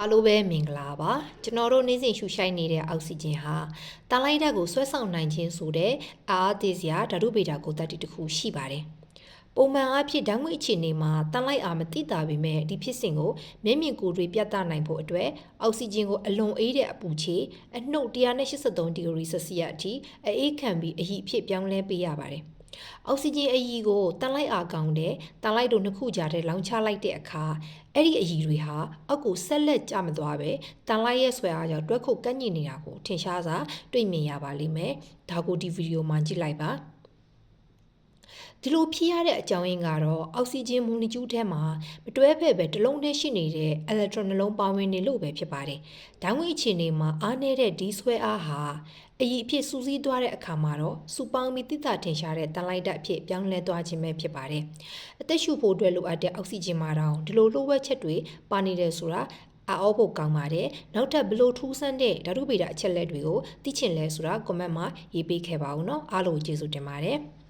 အားလုံးပဲမင်္ဂလာပါကျွန်တော်တို့နေ့စဉ်ရှူရှိုက်နေတဲ့အောက်ဆီဂျင်ဟာတန်လိုက်ဓာတ်ကိုဆွဲဆောင်နိုင်ခြင်းဆိုတဲ့အာအသေးစရာဓာတုဗေဒကိုတတ်တီတစ်ခုရှိပါတယ်ပုံမှန်အားဖြင့်ဓာတ်ငွေ့အခြေအနေမှာတန်လိုက်အားမတိတာပေမဲ့ဒီဖြစ်စဉ်ကိုမျက်မြင်ကိုယ်တွေပြသနိုင်ဖို့အတွက်အောက်ဆီဂျင်ကိုအလွန်အေးတဲ့အပူချေအနှုတ်183ဒီဂရီဆယ်စီယပ်အထိအေးခံပြီးအဟိအဖြစ်ပြောင်းလဲပေးရပါတယ် အောက်ဆီဂျင်အရည်ကိုတန်လိုက်အားကောင်းတဲ့တန်လိုက်တို့နှစ်ခုကြားထဲလောင်ချလိုက်တဲ့အခါအဲ့ဒီအရည်တွေဟာအောက်ကိုဆက်လက်ကျမသွားပဲတန်လိုက်ရဲ့ဆွဲအားကြောင့်တွက်ခုတ်ကန့်ညင်နေတာကိုထင်ရှားစွာတွေ့မြင်ရပါလိမ့်မယ်ဒါကိုဒီဗီဒီယိုမှာကြည့်လိုက်ပါ ဒီလိုဖြစ်ရတဲ့အကြောင်းရင်းကတော့အောက်ဆီဂျင်မိုလီကျူးထဲမှာမတွဲဖက်ပဲတစ်လုံးတည်းရှိနေတဲ့အီလက်ထရွန်နှလုံးပါဝင်နေလို့ပဲဖြစ်ပါတယ်။ဓာတ်ငွေအခြေအနေမှာအားနည်းတဲ့ဒီဆွဲအားဟာအည်အဖြစ်စူးစီးသွားတဲ့အခါမှာတော့စူပေါင်းပြီးတိတာထင်ရှားတဲ့တန်လိုက်တက်အဖြစ်ပြောင်းလဲသွားခြင်းပဲဖြစ်ပါတယ်။အသက်ရှူဖို့အတွက်လိုအပ်တဲ့အောက်ဆီဂျင်မှာတောင်ဒီလိုလိုအပ်ချက်တွေပါနေတယ်ဆိုတာအောက်ဖို့ကောင်းပါတယ်။နောက်ထပ်ဘလို့ထူးဆန်းတဲ့ဓာတုဗေဒအချက်လက်တွေကိုသိချင်လဲဆိုတာ comment မှာရေးပေးခဲ့ပါဦးနော်။အားလုံးကျေးဇူးတင်ပါတယ်။